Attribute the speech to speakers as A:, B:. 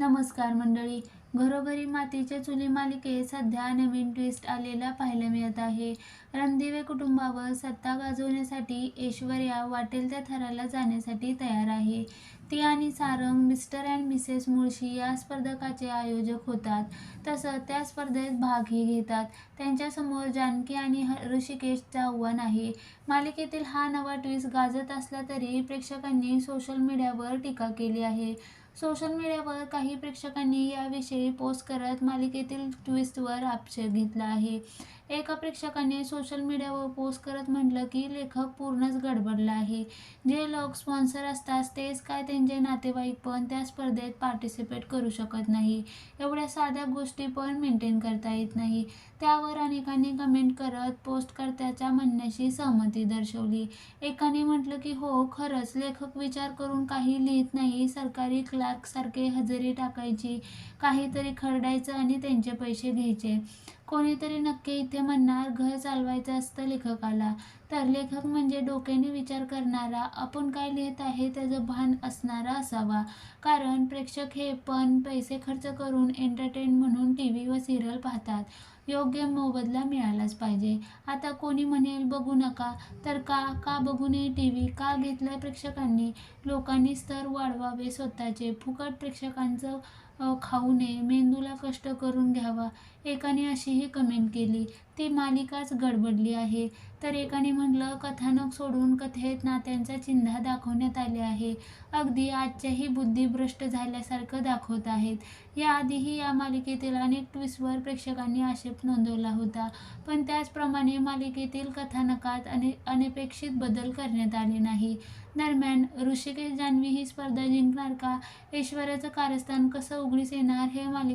A: नमस्कार मंडळी. घरोघरी मातीच्या चुली मालिकेत सध्या नवीन ट्विस्ट आलेला पाहायला मिळत आहे. रणदिवे कुटुंबावर सत्ता गाजवण्यासाठी ऐश्वर्या वाटेल त्या थराला जाण्यासाठी तयार आहे. ती आणि Sarang Mr and Mrs Mulshi या स्पर्धकाचे आयोजक होतात. तसं त्या स्पर्धेत भागही घेतात. त्यांच्यासमोर जानकी आणि ह- ऋषिकेशचं आव्हान आहे. मालिकेतील हा नवा ट्विस्ट गाजत असला तरी प्रेक्षकांनी सोशल मीडियावर टीका केली आहे. सोशल मीडियावर काही प्रेक्षकांनी याविषयी पोस्ट करत मालिकेतील ट्विस्टवर आक्षेप घेतला आहे. एका प्रेक्षकाने सोशल मीडियावर पोस्ट करत म्हटलं की लेखक पूर्णच गडबडला आहे. जे लोक स्पॉन्सर असतात तेच काय त्यांचे नातेवाईक पण त्या स्पर्धेत पार्टिसिपेट करू शकत नाही. एवढ्या साध्या गोष्टी पण मेंटेन करता येत नाही. त्यावर अनेकांनी कमेंट करत पोस्टकर्त्याच्या म्हणण्याशी सहमती दर्शवली. एकाने म्हटलं की हो खरंच लेखक विचार करून काही लिहित नाही सरकारी क्लास क्लार्कसारखे हजेरी टाकायची काहीतरी खरडायचं आणि त्यांचे पैसे घ्यायचे. कोणीतरी नक्की इथे म्हणणार घर चालवायचं असतं लेखकाला. तर लेखक म्हणजे डोक्याने विचार करणारा आपण काय लिहित आहे त्याचं भान असणारा असावा. कारण प्रेक्षक हे पण पैसे खर्च करून एंटरटेन म्हणून टी व्ही व सिरियल पाहतात. योग्य मोबदला मिळालाच पाहिजे. आता कोणी म्हणेल बघू नका. तर का का बघू नये टी व्ही का घेतलाय प्रेक्षकांनी? लोकांनी स्तर वाढवावे स्वतःचे. फुकट प्रेक्षकांचं खाऊ नये मेंदूला कष्ट करून घ्यावा. एकाने अशीही कमेंट केली. ती मालिकाच गडबडली आहे. तर एकाने म्हटलं कथानक सोडून कथेत नात्यांचा चिन्ह दाखवण्यात आले आहे. अगदी आजच्याही बुद्धिभ्रष्ट झाल्यासारखं दाखवत आहेत. याआधीही या मालिकेतील अनेक ट्विस्टवर प्रेक्षकांनी आक्षेप नोंदवला होता. पण त्याचप्रमाणे मालिकेतील कथानकात अने अनपेक्षित बदल करण्यात आले नाही. दरम्यान ऋषिकेश जान्हवी ही स्पर्धा जिंकणार का? ऐश्वर्याचं कारस्थान कसं उघडीस येणार हे मालिका